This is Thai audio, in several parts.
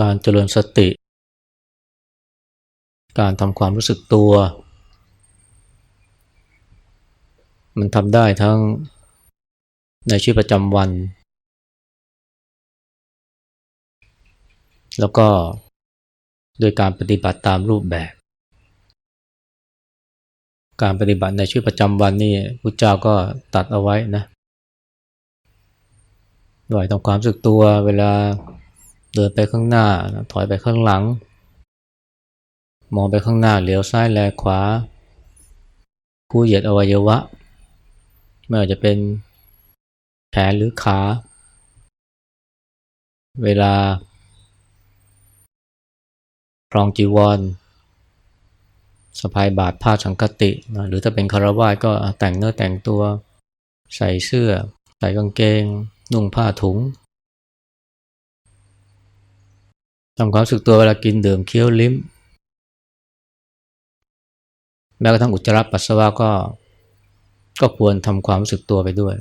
การเจริญสติ การทำความรู้สึกตัว มันทำได้ทั้งในชีวิตประจำวัน แล้วก็โดยการปฏิบัติตามรูปแบบ การปฏิบัติในชีวิตประจำวันนี่พุทธเจ้าก็ตัดเอาไว้นะด้วยทำความรู้สึกตัวเวลา เดินไปข้างหน้า ถอยไปข้างหลัง มองไปข้างหน้าเหลียวซ้ายแลขวากู้เหยียดอวัยวะ ไม่ว่าจะเป็นแขนหรือขา เวลาครองจีวรสะพายบาทผ้าสังกตินะหรือถ้าเป็นคารวาสก็แต่งเนื้อแต่งตัว ใส่เสื้อ ใส่กางเกง นุ่งผ้าถุง ทำความรู้สึกตัวเวลากินดื่มเคี้ยวลิ้ม แม้กระทั่งอุจจาระปัสสาวะก็ ก็ควรทำความรู้สึกตัวไปด้วย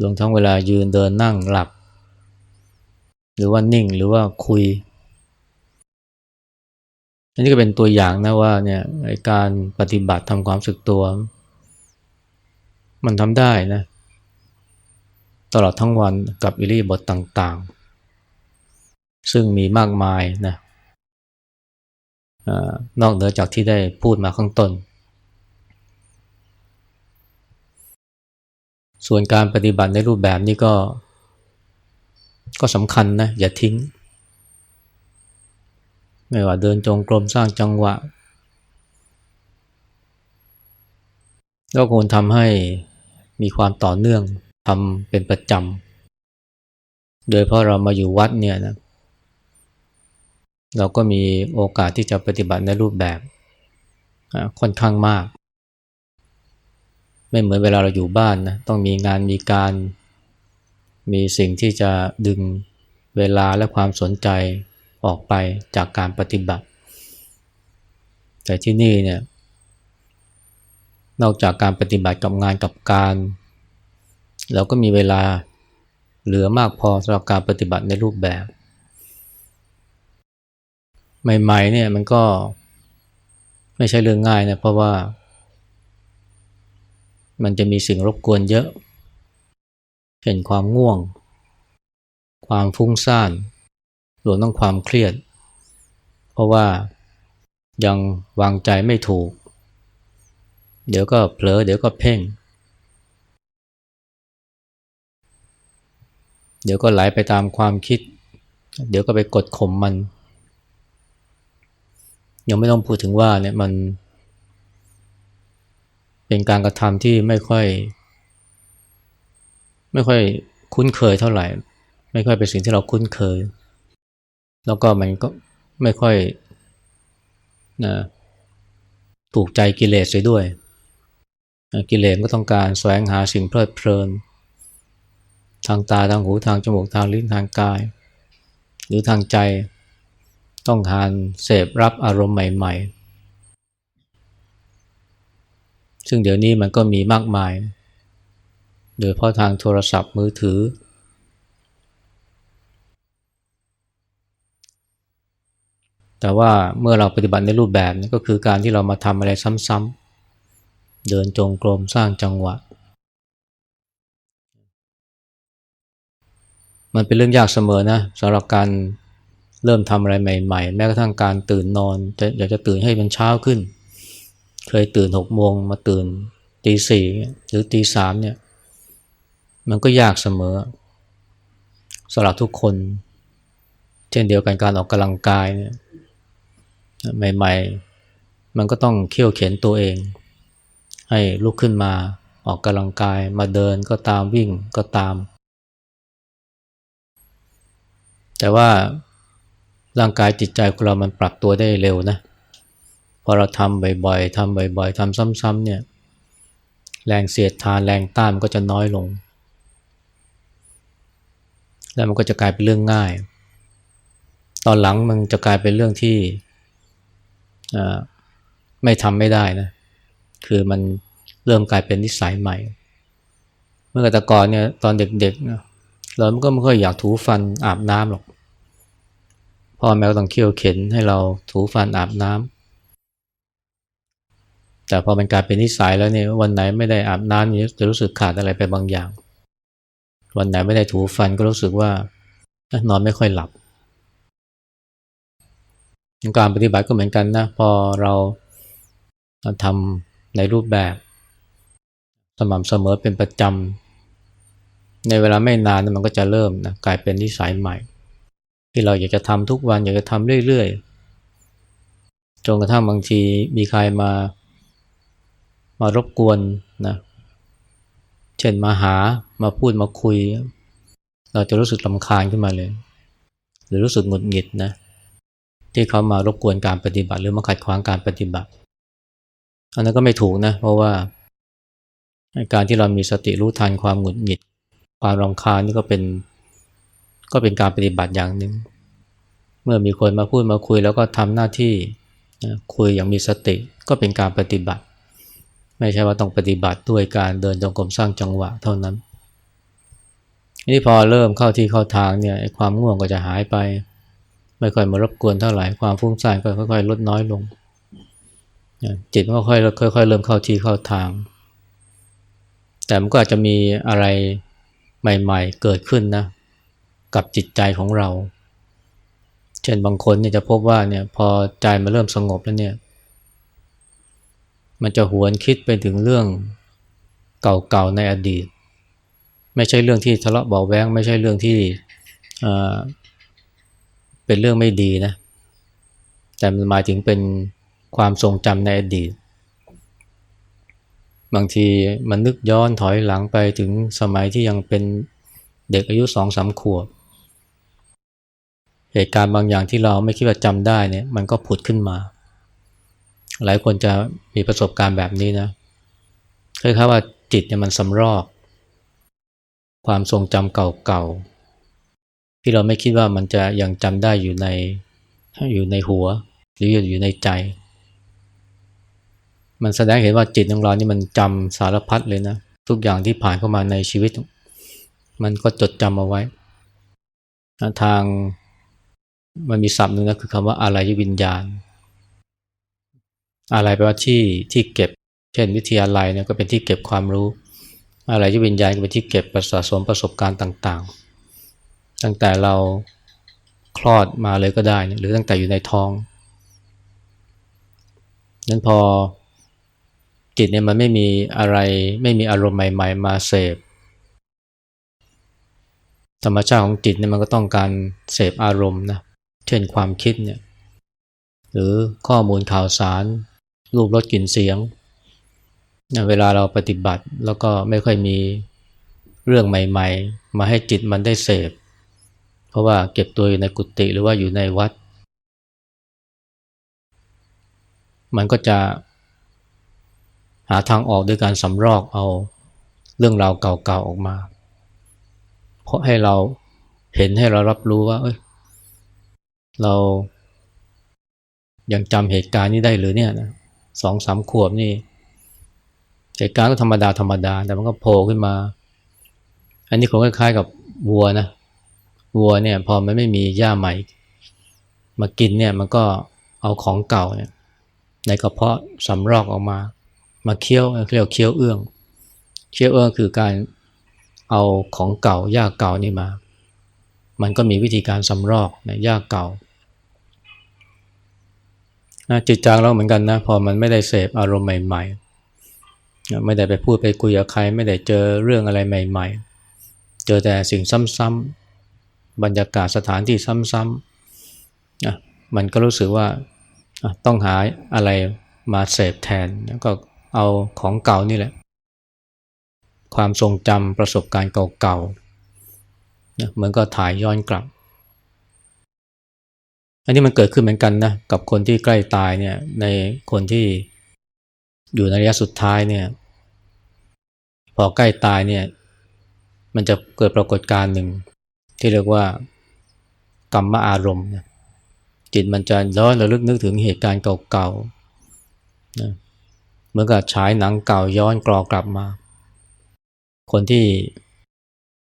รวมทั้งเวลายืนเดินนั่งหลับ หรือว่านิ่งหรือว่าคุย อันนี้ก็เป็นตัวอย่างนะว่าเนี่ยการปฏิบัติทำความรู้สึกตัว มันทำได้นะ ตลอดทั้งวันกับอิริยาบถต่างๆ ซึ่งมีมากมายนะนอกเหนือจากที่ได้พูดมาข้างต้น ส่วนการปฏิบัติในรูปแบบนี้ก็ ก็สำคัญนะ อย่าทิ้ง ไม่ว่าเดินจงกรมสร้างจังหวะก็ควรทำให้มีความต่อเนื่องทำเป็นประจำ โดยเพราะเรามาอยู่วัดเนี่ยนะ เราก็มีโอกาสที่จะปฏิบัติในรูปแบบค่อนข้างมาก ไม่เหมือนเวลาเราอยู่บ้านนะต้องมีงานมีการ มีสิ่งที่จะดึงเวลาและความสนใจออกไปจากการปฏิบัติ แต่ที่นี่เนี่ยนอกจากการปฏิบัติกับงานกับการเราก็มีเวลาเหลือมากพอสำหรับการปฏิบัติในรูปแบบ ใหม่ๆเนี่ยมันก็ไม่ใช่เรื่องง่ายนะเพราะว่า มันจะมีสิ่งรบกวนเยอะเห็นความง่วง ความฟุ้งซ่านรวมทั้งความเครียด เพราะว่ายังวางใจไม่ถูก เดี๋ยวก็เผลอ เดี๋ยวก็เพ่ง เดี๋ยวก็ไหลไปตามความคิด เดี๋ยวก็ไปกดข่มมัน ยังไม่ต้องพูดถึงว่าเนี่ยมัน เป็นการกระทำที่ไม่ค่อย ไม่ค่อยคุ้นเคยเท่าไหร่ ไม่ค่อยเป็นสิ่งที่เราคุ้นเคย แล้วก็มันก็ไม่ค่อยนะถูกใจกิเลสไปด้วย กิเลสก็ต้องการแสวงหาสิ่งเพลิดเพลิน ทางตาทางหูทางจมูกทางลิ้นทางกาย หรือทางใจ ต้องการเสพรับอารมณ์ใหม่ ๆ ซึ่งเดี๋ยวนี้มันก็มีมากมาย โดยเพราะทางโทรศัพท์มือถือ แต่ว่าเมื่อเราปฏิบัติในรูปแบบนี้ก็คือการที่เรามาทำอะไรซ้ำๆ เดินจงกรมสร้างจังหวะ มันเป็นเรื่องยากเสมอนะสำหรับการ เริ่มทำอะไรใหม่ ๆ แม้กระทั่งการตื่นนอนจะอยากจะตื่นให้มันเช้าขึ้น เคยตื่นหกโมงมาตื่นตีสี่หรือตีสามเนี่ยมันก็ยากเสมอสำหรับทุกคน เช่นเดียวกันการออกกำลังกายเนี่ยใหม่ ๆ มันก็ต้องเคี่ยวเข็นตัวเอง ให้ลุกขึ้นมาออกกำลังกายมาเดินก็ตามวิ่งก็ตาม แต่ว่า ร่างกายจิตใจของเรามันปรับตัวได้เร็วนะพอเราทำบ่อยๆทำบ่อยๆทำซ้ำๆเนี่ยแรงเสียดทานแรงต้านมันก็จะน้อยลง แล้วมันก็จะกลายเป็นเรื่องง่าย ตอนหลังมันจะกลายเป็นเรื่องที่ไม่ทำไม่ได้นะคือมันเริ่มกลายเป็นนิสัยใหม่ เมื่อแต่ก่อนเนี่ยตอนเด็กๆเราก็ไม่ค่อยอยากถูฟันอาบน้ำหรอก พ่อแม่ก็ต้องเคี่ยวเข็นให้เราถูฟันอาบน้ำแต่พอมันกลายเป็นนิสัยแล้วเนี่ยวันไหนไม่ได้อาบน้ำนี่จะรู้สึกขาดอะไรไปบางอย่าง วันไหนไม่ได้ถูฟันก็รู้สึกว่านอนไม่ค่อยหลับ การปฏิบัติก็เหมือนกันนะพอเราทำในรูปแบบสม่ำเสมอเป็นประจำในเวลาไม่นานมันก็จะเริ่มนะกลายเป็นนิสัยใหม่ ที่เราอยากจะทำทุกวันอยากจะทำเรื่อยๆจนกระทั่งบางทีมีใครมามารบกวนนะเช่นมาหามาพูดมาคุย เราจะรู้สึกลำคาญขึ้นมาเลย หรือรู้สึกหงุดหงิดนะที่เขามารบกวนการปฏิบัติ หรือมาขัดขวางการปฏิบัติ อันนั้นก็ไม่ถูกนะ เพราะว่าการที่เรามีสติรู้ทันความหงุดหงิด ความรำคาญนี่ก็เป็น ก็เป็นการปฏิบัติอย่างหนึ่ง เมื่อมีคนมาพูดมาคุยแล้วก็ทำหน้าที่คุยอย่างมีสติก็เป็นการปฏิบัติ ไม่ใช่ว่าต้องปฏิบัติด้วยการเดินจงกรมสร้างจังหวะเท่านั้นนี่พอเริ่มเข้าที่เข้าทางเนี่ยความง่วงก็จะหายไป ไม่ค่อยมารบกวนเท่าไหร่ความฟุ้งซ่านก็ค่อยๆลดน้อยลง จิตก็ค่อยๆค่อยๆเริ่มเข้าที่เข้าทาง แต่มันก็อาจจะมีอะไรใหม่ ๆ เกิดขึ้นนะ กับจิตใจของเรา เช่นบางคนเนี่ยจะพบว่าเนี่ยพอใจมันเริ่มสงบแล้วเนี่ยมันจะหวนคิดไปถึงเรื่องเก่าๆในอดีต ไม่ใช่เรื่องที่ทะเลาะเบาแวงไม่ใช่เรื่องที่เป็นเรื่องไม่ดีนะ แต่มันหมายถึงเป็นความทรงจำในอดีต บางทีมันนึกย้อนถอยหลังไปถึงสมัยที่ยังเป็นเด็กอายุสองสามขวบ เหตุการณ์บางอย่างที่เราไม่คิดว่าจำได้เนี่ยมันก็ผุดขึ้นมา หลายคนจะมีประสบการณ์แบบนี้นะคล้ายๆว่าจิตเนี่ยมันสำรอกความทรงจำเก่าๆที่เราไม่คิดว่ามันจะยังจำได้อยู่ในอยู่ในหัว หรืออยู่ในใจ มันแสดงเห็นว่าจิตของเรานี่มันจำสารพัดเลยนะทุกอย่างที่ผ่านเข้ามาในชีวิต มันก็จดจำเอาไว้ ทาง มันมีศัพท์หนึ่งนะคือคำว่าอะไรวิญญาณ อะไรแปลว่าที่ที่เก็บ เช่นวิทยาลัยเนี่ยก็เป็นที่เก็บความรู้อะไรที่วิญญาณก็เป็นที่เก็บประสะสมประสบการณ์ต่างๆ ตั้งแต่เราคลอดมาเลยก็ได้ หรือตั้งแต่อยู่ในท้อง นั้นพอจิตเนี่ยมันไม่มีอะไรไม่มีอารมณ์ใหม่ ๆ มาเสพธรรมชาติของจิตเนี่ยมันก็ต้องการเสพอารมณ์นะ เช่นความคิดเนี่ยหรือข้อมูลข่าวสาร รูปรสกลิ่นเสียง เวลาเราปฏิบัติแล้วก็ไม่ค่อยมีเรื่องใหม่ ๆ มาให้จิตมันได้เสพ เพราะว่าเก็บตัวอยู่ในกุฏิหรือว่าอยู่ในวัด มันก็จะหาทางออกด้วยการสำรอกเอาเรื่องราวเก่าๆออกมา เพราะให้เราเห็นให้เรารับรู้ว่าเอ้ย เรายังจำเหตุการณ์นี้ได้หรือเนี่ยนะสองสามขวบนี่ เหตุการณ์ก็ธรรมดาธรรมดา แต่มันก็โผล่ขึ้นมา อันนี้คงคล้ายๆกับวัวนะวัวเนี่ยพอมันไม่มีหญ้าใหม่ มากินเนี่ยมันก็เอาของเก่าเนี่ยในกระเพาะสำรอกออกมา มาเคี้ยวเรียกเคี้ยวเอื้อง เคี้ยวเอื้องคือการเอาของเก่าหญ้าเก่านี่มา มันก็มีวิธีการสำรอกนะหญ้าเก่า จิตใจเราเหมือนกันนะพอมันไม่ได้เสพอารมณ์ใหม่ๆ ไม่ได้ไปพูดไปคุยกับใคร ไม่ได้เจอเรื่องอะไรใหม่ ๆ เจอแต่สิ่งซ้ำๆบรรยากาศสถานที่ซ้ำๆนะมันก็รู้สึกว่าต้องหาอะไรมาเสพแทนแล้วก็เอาของเก่านี่แหละ ความทรงจำประสบการณ์เก่าๆเหมือนก็ถ่ายย้อนกลับ อันนี้มันเกิดขึ้นเหมือนกันนะกับคนที่ใกล้ตายเนี่ยในคนที่อยู่ในระยะสุดท้ายเนี่ย พอใกล้ตายเนี่ย มันจะเกิดปรากฏการณ์หนึ่ง ที่เรียกว่ากรรมอารมณ์จิตมันจะย้อนระลึกนึกถึงเหตุการณ์เก่าๆนะเหมือนกับฉายหนังเก่าย้อนกรอกลับมา คนที่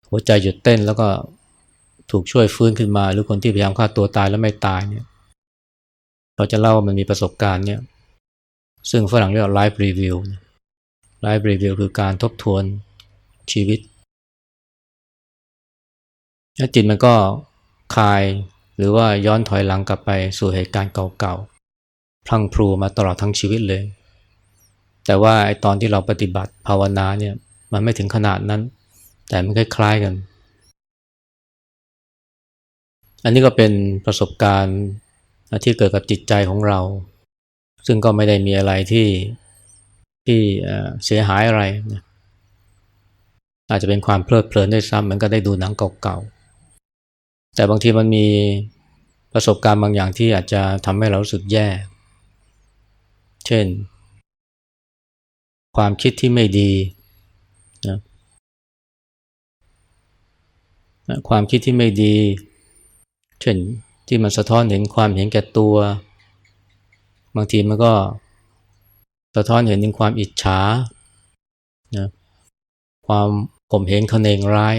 หัวใจหยุดเต้นแล้วก็ ถูกช่วยฟื้นขึ้นมา หรือคนที่พยายามฆ่าตัวตายแล้วไม่ตายเนี่ยเขาจะเล่าว่ามันมีประสบการณ์เนี่ยซึ่งฝรั่งเรียกว่า life review life review คือการทบทวนชีวิตแล้วจิตมันก็คลายหรือว่าย้อนถอยหลังกลับไปสู่เหตุการณ์เก่าๆพลังพลูมาตลอดทั้งชีวิตเลย แต่ว่าไอตอนที่เราปฏิบัติภาวนาเนี่ยมันไม่ถึงขนาดนั้น แต่มันคล้ายๆกัน อันนี้ก็เป็นประสบการณ์ที่เกิดกับจิตใจของเรา ซึ่งก็ไม่ได้มีอะไรที่ที่เสียหายอะไรนะอาจจะเป็นความเพลิดเพลินได้ซ้ำเหมันก็ได้ดูหนังเก่าๆ แต่บางทีมันมีประสบการณ์บางอย่างที่อาจจะทำให้เราสึกแย่ เช่น ความคิดที่ไม่ดีนะความคิดที่ไม่ดี เช่นที่มันสะท้อนเห็นความเห็นแก่ตัว บางทีมันก็สะท้อนเห็นถึงความอิจฉานะความข่มเหงขนเองร้าย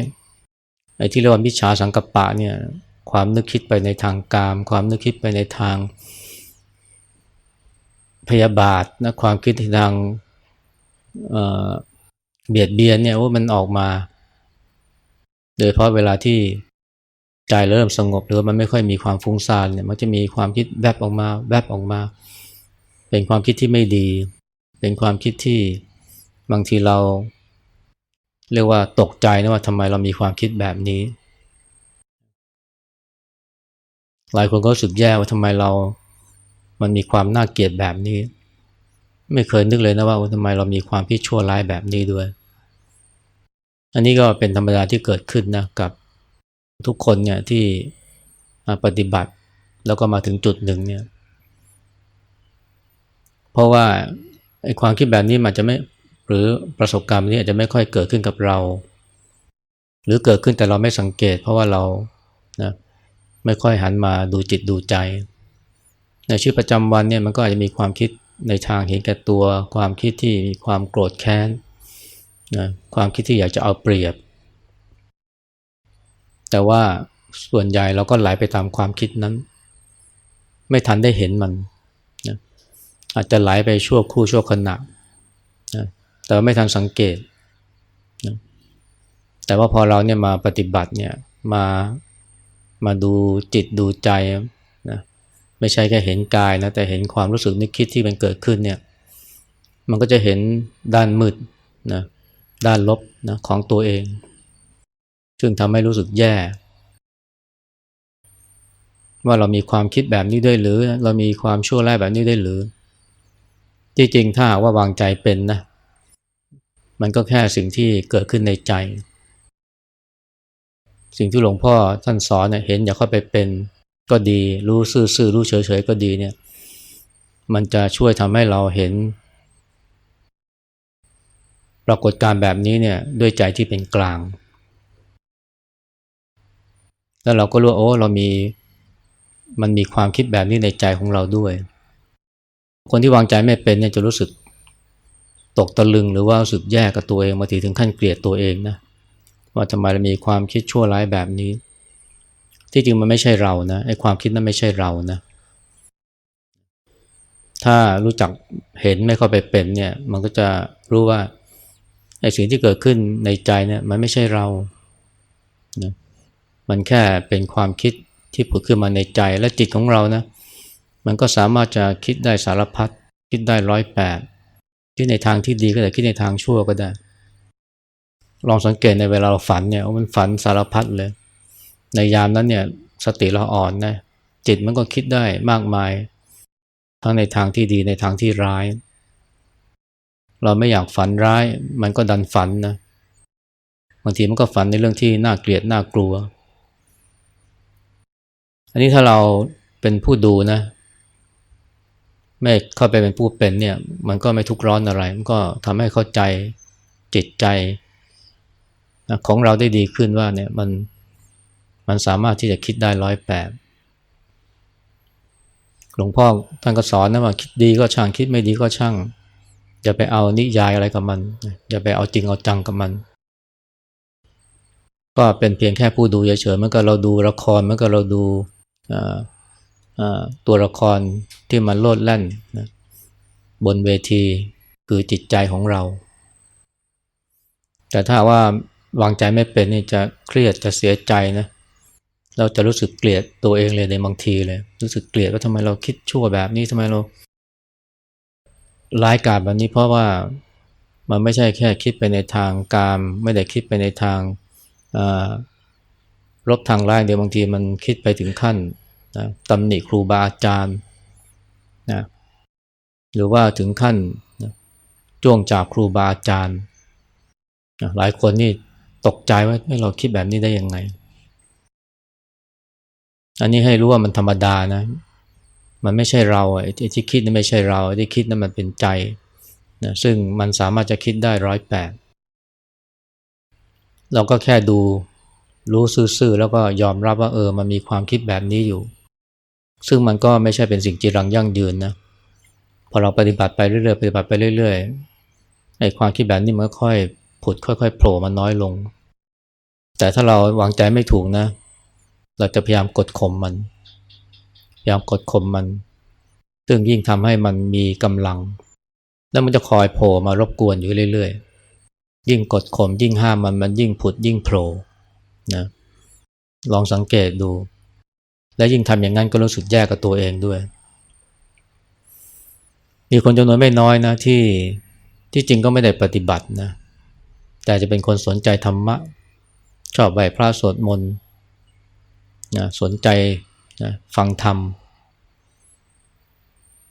ไอ้ที่เรียกว่ามิจฉาสังกปะเนี่ยความนึกคิดไปในทางกาม ความนึกคิดไปในทางพยาบาทนะความคิดทางเเบียดเบียนเนี่ยว่ามันออกมา โดยเพราะเวลาที่ ใจเริ่มสงบหรือมันไม่ค่อยมีความฟุ้งซ่านเนี่ยมันจะมีความคิดแวบออกมา แวบออกมา เป็นความคิดที่ไม่ดี เป็นความคิดที่บางทีเรา เรียกว่าตกใจนะว่าทำไมเรามีความคิดแบบนี้ หลายคนก็รู้สึกแย่ว่าทำไมเรา มันมีความน่าเกลียดแบบนี้ ไม่เคยนึกเลยนะว่าทำไมเรามีความคิดชั่วร้ายแบบนี้ด้วย อันนี้ก็เป็นธรรมดาที่เกิดขึ้นนะกับ ทุกคนเนี่ยที่ปฏิบัติแล้วก็มาถึงจุดหนึ่งเนี่ย เพราะว่าไอ้ความคิดแบบนี้มันจะไม่หรือประสบการณ์นี้อาจจะไม่ค่อยเกิดขึ้นกับเรา หรือเกิดขึ้นแต่เราไม่สังเกต เพราะว่าเรานะไม่ค่อยหันมาดูจิตดูใจ ในชีวิตประจำวันเนี่ยมันก็อาจจะมีความคิดในทางเห็นแก่ตัว ความคิดที่มีความโกรธแค้นนะความคิดที่อยากจะเอาเปรียบ แต่ว่าส่วนใหญ่เราก็ไหลไปตามความคิดนั้น ไม่ทันได้เห็นมันนะอาจจะไหลไปชั่วคู่ชั่วขณะนะแต่ไม่ทันสังเกตนะแต่ว่าพอเราเนี่ยมาปฏิบัติเนี่ยมามาดูจิตดูใจนะไม่ใช่แค่เห็นกายนะแต่เห็นความรู้สึกนึกคิดที่มันเกิดขึ้นเนี่ยมันก็จะเห็นด้านมืดนะด้านลบนะของตัวเอง ซึ่งทำให้รู้สึกแย่ ว่าเรามีความคิดแบบนี้ด้วยหรือ เรามีความชั่วร้ายแบบนี้ได้หรือ จริงๆ ถ้าว่าวางใจเป็นนะ มันก็แค่สิ่งที่เกิดขึ้นในใจ สิ่งที่หลวงพ่อท่านสอนเนี่ยเห็นอย่าเข้าไปเป็นก็ดี รู้ซื่อๆรู้เฉยๆก็ดีเนี่ย มันจะช่วยทำให้เราเห็นปรากฏการแบบนี้เนี่ยด้วยใจที่เป็นกลาง แล้วเราก็รู้โอ้เรามีมันมีความคิดแบบนี้ในใจของเราด้วย คนที่วางใจไม่เป็นเนี่ยจะรู้สึกตกตะลึงหรือว่ารู้สึกแย่กับตัวเองบางทีถึงขั้นเกลียดตัวเองนะว่าทำไมเรามีความคิดชั่วร้ายแบบนี้ ที่จริงมันไม่ใช่เรานะไอ้ความคิดนั้นไม่ใช่เรานะ ถ้ารู้จักเห็นไม่เข้าไปเป็นเนี่ย มันก็จะรู้ว่าไอ้สิ่งที่เกิดขึ้นในใจเนี่ยมันไม่ใช่เรา มันแค่เป็นความคิดที่ผุดขึ้นมาในใจและจิตของเรานะ มันก็สามารถจะคิดได้สารพัดคิดได้ร้อยแปดคิดในทางที่ดีก็ได้คิดในทางชั่วก็ได้ ลองสังเกตในเวลาเราฝันเนี่ยมันฝันสารพัดเลย ในยามนั้นเนี่ยสติเราอ่อนนะจิตมันก็คิดได้มากมาย ทั้งในทางที่ดีในทางที่ร้าย เราไม่อยากฝันร้าย มันก็ดันฝันนะบางทีมันก็ฝันในเรื่องที่น่าเกลียดน่ากลัว อันนี้ถ้าเราเป็นผู้ดูนะ ไม่เข้าไปเป็นผู้เป็นเนี่ย มันก็ไม่ทุกร้อนอะไร มันก็ทำให้เข้าใจจิตใจของเราได้ดีขึ้นว่าเนี่ยมันมันสามารถที่จะคิดได้ร้อยแปดหลวงพ่อท่านก็สอนนะว่าคิดดีก็ช่างคิดไม่ดีก็ช่าง อย่าไปเอานิยายอะไรกับมัน อย่าไปเอาจริงเอาจังกับมัน ก็เป็นเพียงแค่ผู้ดูเฉยๆเมื่อก็เราดูละครเมื่อก็เราดู ตัวละครที่มันโลดแล่นนะบนเวทีคือจิตใจของเรา แต่ถ้าว่าวางใจไม่เป็นนี่จะเครียดจะเสียใจนะเราจะรู้สึกเกลียดตัวเองเลยในบางทีเลย รู้สึกเกลียดว่าทำไมเราคิดชั่วแบบนี้ทำไมเราร้ายกาจแบบนี้เพราะว่ามันไม่ใช่แค่คิดไปในทางกามไม่ได้คิดไปในทาง ลบทางร้ายเดียวบางทีมันคิดไปถึงขั้นนะตำหนิครูบาอาจารย์นะหรือว่าถึงขั้นนะจ้วงจับครูบาอาจารย์นะหลายคนนี่ตกใจว่าเราคิดแบบนี้ได้ยังไง อันนี้ให้รู้ว่ามันธรรมดานะ มันไม่ใช่เราไอ้ที่คิดนั่นไม่ใช่เราไอ้ที่คิดนั่นมันเป็นใจนะซึ่งมันสามารถจะคิดได้ร้อยแปดเราก็แค่ดู รู้ซื่อๆแล้วก็ยอมรับว่าเออมันมีความคิดแบบนี้อยู่ ซึ่งมันก็ไม่ใช่เป็นสิ่งจีรังยั่งยืนนะพอเราปฏิบัติไปเรื่อยๆปฏิบัติไปเรื่อยๆไอ้ความคิดแบบนี้มันค่อยผุดค่อย ๆ โผล่มาน้อยลง แต่ถ้าเราวางใจไม่ถูกนะ เราจะพยายามกดข่มมันพยายามกดข่มมัน ซึ่งยิ่งทำให้มันมีกำลัง แล้วมันจะคอยโผล่มารบกวนอยู่เรื่อยๆ ยิ่งกดข่มยิ่งห้ามมันมันยิ่งผุดยิ่งโผล่ นะลองสังเกตดู และยิ่งทำอย่างนั้นก็รู้สึกแย่กับตัวเองด้วย มีคนจำนวนไม่น้อยนะที่ที่จริงก็ไม่ได้ปฏิบัตินะแต่จะเป็นคนสนใจธรรมะ ชอบไหวพระสวดมนต์นะสนใจนะฟังธรรม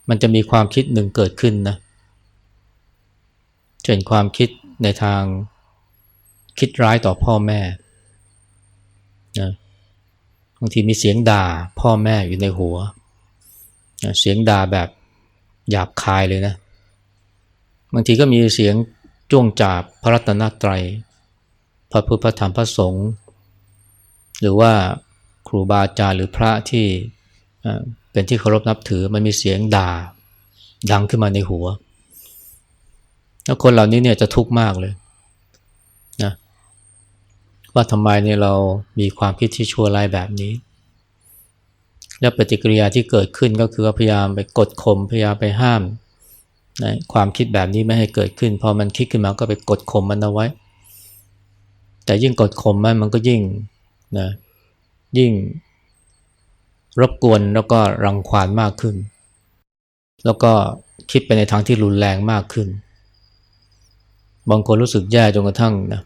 มันจะมีความคิดหนึ่งเกิดขึ้นนะเช่นความคิดในทางคิดร้ายต่อพ่อแม่ นะบางทีมีเสียงด่าพ่อแม่อยู่ในหัวนะเสียงด่าแบบหยาบคายเลยนะ บางทีก็มีเสียงจ้วงจาบพระรัตนตรัย พระพุทธพระธรรมพระสงฆ์หรือว่าครูบาอาจารย์หรือพระที่เป็นที่เคารพนับถือมันมีเสียงด่าดังขึ้นมาในหัวแล้วคนเหล่านี้เนี่ยจะทุกข์มากเลย ว่าทำไมเนี่ยเรามีความคิดที่ชั่วร้ายแบบนี้ แล้วปฏิกิริยาที่เกิดขึ้นก็คือพยายามไปกดข่มพยายามไปห้ามนะความคิดแบบนี้ไม่ให้เกิดขึ้น พอมันคิดขึ้นมาก็ไปกดข่มมันเอาไว้ แต่ยิ่งกดข่มมันมันก็ยิ่งนะยิ่งรบกวนแล้วก็รังควานมากขึ้น แล้วก็คิดไปในทางที่รุนแรงมากขึ้น บางคนรู้สึกแย่จนกระทั่งนะ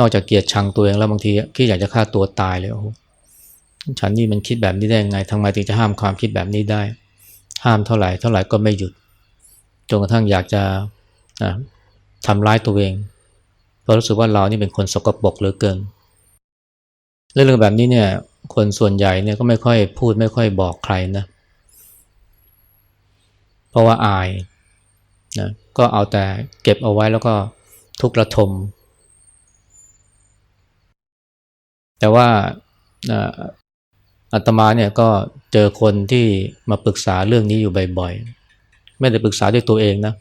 นอกจากเกลียดชังตัวเองแล้วบางทีคิดอยากจะฆ่าตัวตายเลยโอ้ฉันนี่มันคิดแบบนี้ได้ยังไงทำไมถึงจะห้ามความคิดแบบนี้ได้ ห้ามเท่าไหร่เท่าไหร่ก็ไม่หยุดจนกระทั่งอยากจะนะทำร้ายตัวเองเพราะรู้สึกว่าเรานี่เป็นคนสกปรกเหลือเกินเรื่องแบบนี้เนี่ย คนส่วนใหญ่เนี่ยก็ไม่ค่อยพูดไม่ค่อยบอกใครนะเพราะว่าอายนะก็เอาแต่เก็บเอาไว้แล้วก็ทุกระทม แต่ว่าอาตมาเนี่ยก็เจอคนที่มาปรึกษาเรื่องนี้อยู่บ่อยๆ ไม่ได้ปรึกษาด้วยตัวเองนะ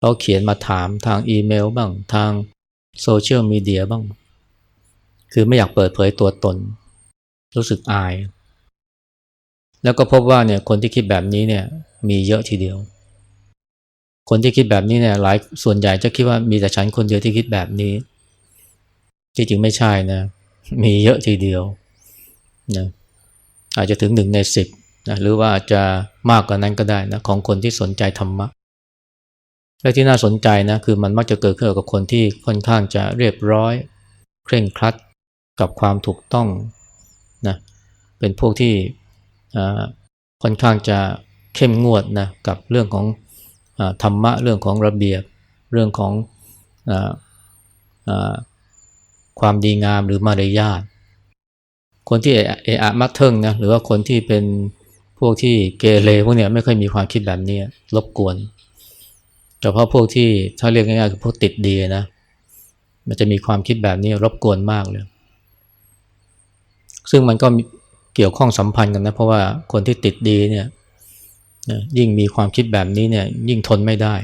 เขาเขียนมาถามทางอีเมลบ้างทางโซเชียลมีเดียบ้าง คือไม่อยากเปิดเผยตัวตน รู้สึกอาย แล้วก็พบว่าเนี่ยคนที่คิดแบบนี้เนี่ยมีเยอะทีเดียว คนที่คิดแบบนี้เนี่ยหลายส่วนใหญ่จะคิดว่ามีแต่ฉันคนเดียวที่คิดแบบนี้ ที่จริงไม่ใช่นะ มีเยอะทีเดียวนะอาจจะถึงหนึ่งในสิบนะหรือว่าอาจจะมากกว่านั้นก็ได้นะของคนที่สนใจธรรมะ และที่น่าสนใจนะคือมันมักจะเกิดขึ้นกับคนที่ค่อนข้างจะเรียบร้อย เคร่งครัดกับความถูกต้องนะเป็นพวกที่ค่อนข้างจะเข้มงวดนะกับเรื่องของธรรมะเรื่องของระเบียบ เรื่องของอ ความดีงามหรือมารยาทคนที่เอะอะมักเทิงนะหรือว่าคนที่เป็นพวกที่เกเรพวกเนี้ยไม่ค่อยมีความคิดแบบนี้รบกวนแต่เพราะพวกที่ถ้าเรียกง่ายๆคือพวกติดดีนะมันจะมีความคิดแบบนี้รบกวนมากเลย ซึ่งมันก็เกี่ยวข้องสัมพันธ์กันนะเพราะว่าคนที่ติดดีเนี่ยยิ่งมีความคิดแบบนี้เนี่ยยิ่งทนไม่ได้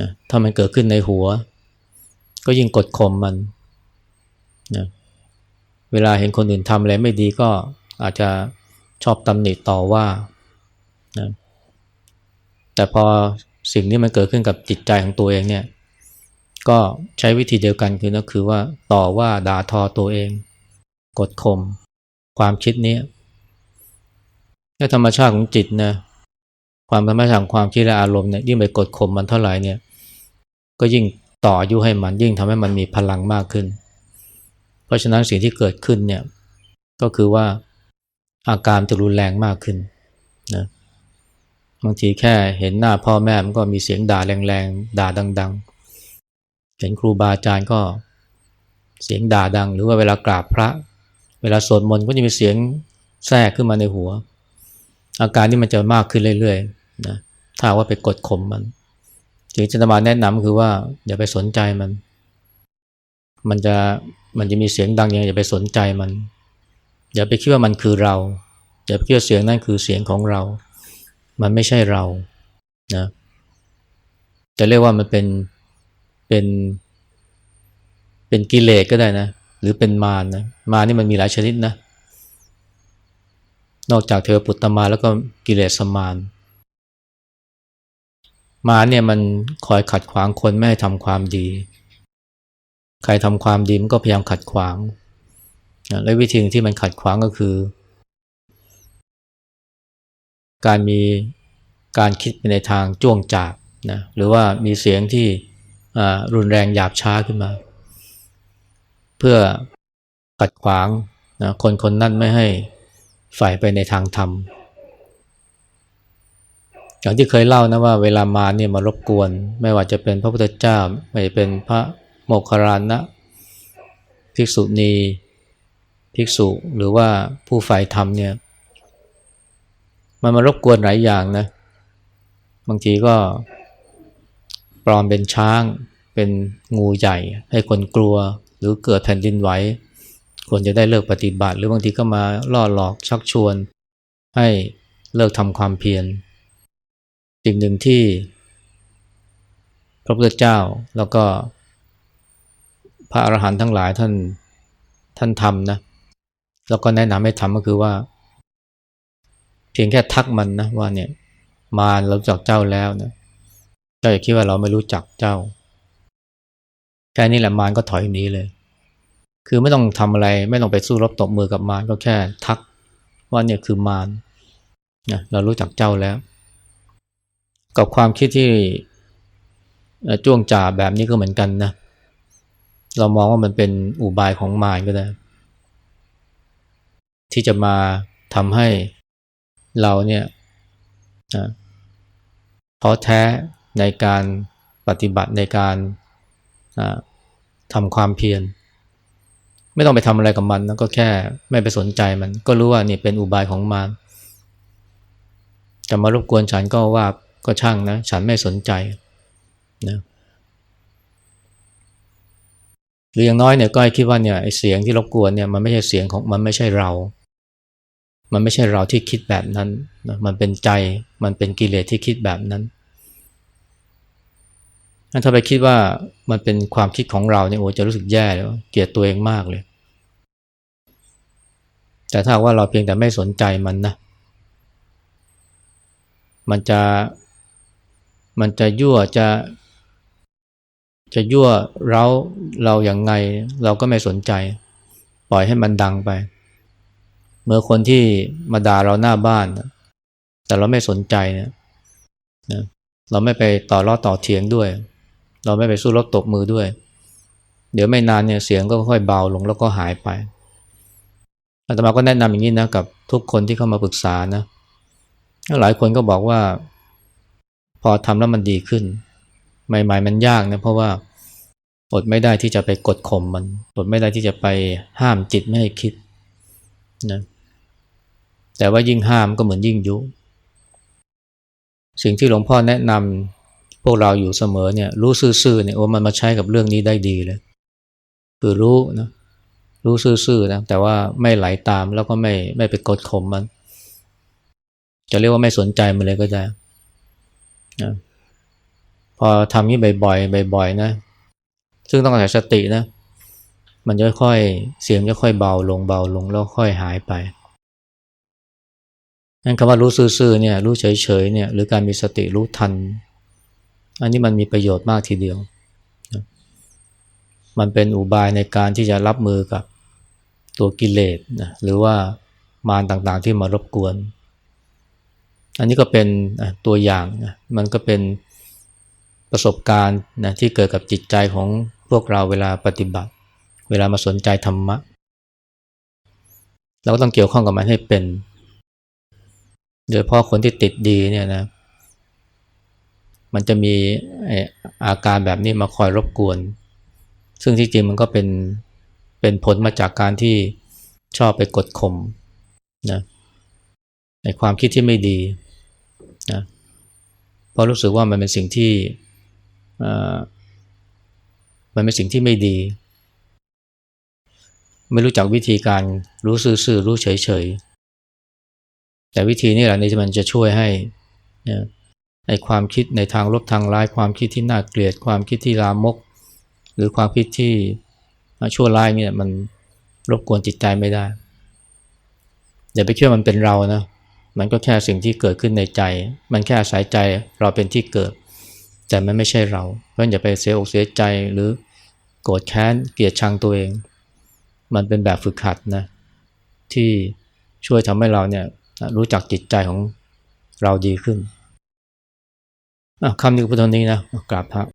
นะถ้ามันเกิดขึ้นในหัว ก็ยิ่งกดข่มมัน นะเวลาเห็นคนอื่นทำอะไรไม่ดีก็อาจจะชอบตำหนิต่อว่านะแต่พอสิ่งที่มันเกิดขึ้นกับจิตใจของตัวเองเนี่ยก็ใช้วิธีเดียวกันคือก็คือว่าต่อว่าด่าทอตัวเอง กดข่มความคิดนี้ถ้าธรรมชาติของจิตนะความธรรมชาติของความคิดและอารมณ์เนี่ยยิ่งไปกดข่มมันเท่าไหร่เนี่ยก็ยิ่งต่ออายุให้มันยิ่งทำให้มันมีพลังมากขึ้น ราะฉะนั้นสิ่งที่เกิดขึ้นเนี่ยก็คือว่าอาการจะรุนแรงมากขึ้นนะบางทีแค่เห็นหน้าพ่อแม่มันก็มีเสียงด่าแรงๆ ด่าดัง ๆ เห็นครูบาอาจารย์ก็เสียงด่าดัง หรือว่าเวลากราบพระ เวลาสวดมนต์ก็จะมีเสียงแทรกขึ้นมาในหัว อาการนี้มันจะมากขึ้นเรื่อยๆนะถ้าว่าไปกดข่มมันสิ่งที่จะมาแนะนำคือว่าอย่าไปสนใจมัน มันจะ มันจะมีเสียงดังยังไงอย่าไปสนใจมัน อย่าไปคิดว่ามันคือเรา อย่าไปคิดว่าเสียงนั้นคือเสียงของเรา มันไม่ใช่เรานะจะเรียกว่ามันเป็นเป็นเป็นกิเลสก็ได้นะ หรือเป็นมารนะมารนี่มันมีหลายชนิดนะ นอกจากเทวปุตตมาแล้วก็กิเลสมารมารเนี่ยมันคอยขัดขวางคนไม่ให้ทำความดี ใครทำความดีมันก็พยายามขัดขวาง และวิธีที่มันขัดขวางก็คือ การมีการคิดไปในทางจ้วงจาบนะหรือว่ามีเสียงที่รุนแรงหยาบช้าขึ้นมา เพื่อขัดขวางนะคนคนนั้นไม่ให้ฝ่ายไปในทางธรรมอย่างที่เคยเล่านะว่าเวลามาเนี่ยมารบกวน ไม่ว่าจะเป็นพระพุทธเจ้าไม่เป็นพระ โมคคารลนะภิกษุณีภิกษุหรือว่าผู้ฝ่ายธรรมเนี่ยมันมารบกวนหลายอย่างนะบางทีก็ปลอมเป็นช้างเป็นงูใหญ่ ให้คนกลัวหรือเกิดแผ่นดินไหวควรจะได้เลิกปฏิบัติ หรือบางทีก็มาล่อหลอกชักชวน ให้เลิกทำความเพียรสิ่งหนึ่งที่พระพุทธเจ้าแล้วก็ ระอรหันต์ทั้งหลายท่านท่านทำนะ แล้วก็แนะนำให้ทำก็คือว่า เพียงแค่ทักมันนะว่าเนี่ยมาเราจักเจ้าแล้วนะเจ้าอย่าคิดว่าเราไม่รู้จักเจ้า แค่นี้แหละมารก็ถอยหนีเลย คือไม่ต้องทำอะไรไม่ต้องไปสู้รบตบมือกับมารก็แค่ทักว่าเนี่ยคือมารนะเรารู้จักเจ้าแล้ว กับความคิดที่จ้วงจ่าแบบนี้ก็เหมือนกันนะ เรามองว่ามันเป็นอุบายของมารก็ได้ ที่จะมาทำให้เราเนี่ยท้อแท้ในการปฏิบัติในการทำความเพียรไม่ต้องไปทำอะไรกับมันนะก็แค่ไม่ไปสนใจมัน ก็รู้ว่านี่เป็นอุบายของมารจะมารบกวนฉันก็ว่าก็ช่างนะ ฉันไม่สนใจนะ หรืออย่างน้อยเนี่ยก็ให้คิดว่าเนี่ยไอเสียงที่รบกวนเนี่ยมันไม่ใช่เสียงของมันไม่ใช่เรา มันไม่ใช่เราที่คิดแบบนั้นนะมันเป็นใจมันเป็นกิเลสที่คิดแบบนั้นถ้าไปคิดว่ามันเป็นความคิดของเราเนี่ยโอ้จะรู้สึกแย่เลยเกลียดตัวเองมากเลย แต่ถ้าว่าเราเพียงแต่ไม่สนใจมันนะ มันจะมันจะยั่วจะ จะยั่วเราเราอย่างไง เราก็ไม่สนใจ ปล่อยให้มันดังไป เมื่อคนที่มาด่าเราหน้าบ้าน แต่เราไม่สนใจเนี่ยนะเราไม่ไปต่อรอต่อเถียงด้วย เราไม่ไปสู้รบตบมือด้วย เดี๋ยวไม่นานเนี่ยเสียงก็ค่อยเบาลงแล้วก็หายไปอาตมาก็แนะนำอย่างนี้นะกับทุกคนที่เข้ามาปรึกษานะหลายคนก็บอกว่า พอทำแล้วมันดีขึ้น ใหม่ๆมันยากนะเพราะว่าอดไม่ได้ที่จะไปกดข่มมันอดไม่ได้ที่จะไปห้ามจิตไม่ให้คิดนะแต่ว่ายิ่งห้ามก็เหมือนยิ่งยุ สิ่งที่หลวงพ่อแนะนำพวกเราอยู่เสมอเนี่ยรู้ซื่อๆเนี่ยโอ้มันมาใช้กับเรื่องนี้ได้ดีเลย คือรู้นะรู้ซื่อๆนะแต่ว่าไม่ไหลาตามแล้วก็ไม่ไม่ไปกดข่มมัน จะเรียกว่าไม่สนใจมันเลยก็ได้นะ พอทำนี้บ่อยๆบ่อยๆนะ ซึ่งต้องอาศัยสตินะ มันจะค่อยเสียงจะค่อยเบาลงเบาลงแล้วค่อยหายไปนั่นคำว่ารู้ซื่อๆเนี่ยรู้เฉยๆเนี่ยหรือการมีสติรู้ทัน อันนี้มันมีประโยชน์มากทีเดียว มันเป็นอุบายในการที่จะรับมือกับตัวกิเลสนะหรือว่ามารต่างๆที่มารบกวน อันนี้ก็เป็นตัวอย่างนะมันก็เป็น ประสบการณ์นะที่เกิดกับจิตใจของพวกเราเวลาปฏิบัติ เวลามาสนใจธรรมะ เราก็ต้องเกี่ยวข้องกับมันให้เป็น โดยเฉพาะคนที่ติดดีเนี่ยนะ มันจะมีอาการแบบนี้มาคอยรบกวน ซึ่งที่จริงมันก็เป็นเป็นผลมาจากการที่ชอบไปกดข่มนะในความคิดที่ไม่ดีนะเพราะรู้สึกว่ามันเป็นสิ่งที่ มันเป็นสิ่งที่ไม่ดี ไม่รู้จักวิธีการรู้ซื่อๆรู้เฉยๆ แต่วิธีนี้แหละนี่มันจะช่วยให้ในความคิดในทางลบทางร้ายความคิดที่น่าเกลียด ความคิดที่ลามก หรือความคิดที่ชั่วร้ายเนี่ยมันรบกวนจิตใจไม่ได้อย่าไปคิดว่ามันเป็นเรานะมันก็แค่สิ่งที่เกิดขึ้นในใจ มันแค่อาศัยใจเราเป็นที่เกิด แต่มันไม่ใช่เรา เพราะอย่าไปเสียอกเสียใจหรือโกรธแค้นเกลียดชังตัวเอง มันเป็นแบบฝึกหัดนะที่ช่วยทำให้เราเนี่ยรู้จักจิตใจของเราดีขึ้นคำนี้พุทธนี้นะกราบพระ